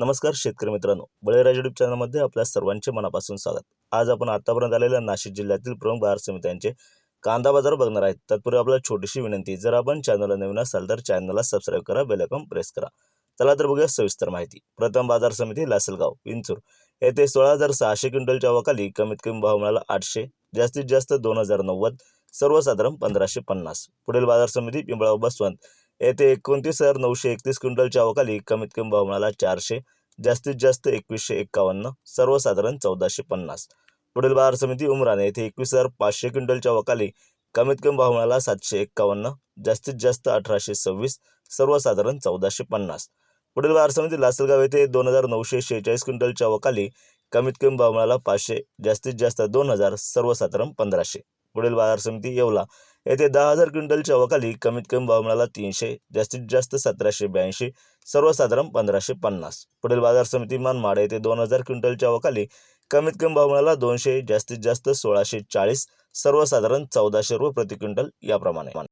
नमस्कार शेतकरी मित्रांनो. बळीराज युट्यूब चॅनलमध्ये आपल्या सर्वांचे मनापासून स्वागत. आज आपण आतापर्यंत आलेल्या नाशिक जिल्ह्यातील प्रमुख बाजार समित्यांचे कांदा बाजार बघणार आहेत. तत्पूर्वी आपल्याला छोटीशी विनंती जर आपण चॅनलला नवीन असाल तर चॅनलला सबस्क्राईब करा बेलकॉन प्रेस करा. चला तर बघूया सविस्तर माहिती. प्रथम बाजार समिती लासलगाव विंचूर येथे सोळा हजार सहाशे क्विंटलच्या अवाखाली कमीत कमी भाव मिळाला आठशे जास्तीत जास्त दोन हजार नव्वद सर्वसाधारण पंधराशे पन्नास. पुढील बाजार समिती पिंपळाव बसवंत येथे एकोणतीस हजार नऊशे एकतीस क्विंटलच्या अवकाली कमीत कमी भाव मिळाला चारशे जास्तीत जास्त एकवीसशे एक्कावन्न सर्वसाधारण चौदाशे पन्नास. पुढील बाजार समिती उमरान येथे एकवीस हजार पाचशे क्विंटलच्या अवकाली कमीत कमी भाव मिळाला सातशे एक्कावन्न जास्तीत जास्त अठराशे सव्वीस सर्वसाधारण चौदाशे पन्नास. पुढील बाजार समिती लासलगाव येथे दोन हजार नऊशे शेहेचाळीस क्विंटलच्या अवकाली कमीत कमी भाव मिळाला पाचशे जास्तीत जास्त दोन हजार सर्वसाधारण पंधराशे. पुढील बाजार समिती येवला येथे दहा हजार क्विंटलच्या वकाली कमीत कमी भाव मिळाला तीनशे जास्तीत जास्त सतराशे ब्याऐंशी सर्वसाधारण पंधराशे पन्नास. पुढील बाजार समिती मनमाड येथे दोन हजार क्विंटलच्या वकाली कमीत कमी भाव मिळाला दोनशे जास्तीत जास्त सोळाशे चाळीस सर्वसाधारण चौदाशे रुपये प्रति क्विंटल याप्रमाणे.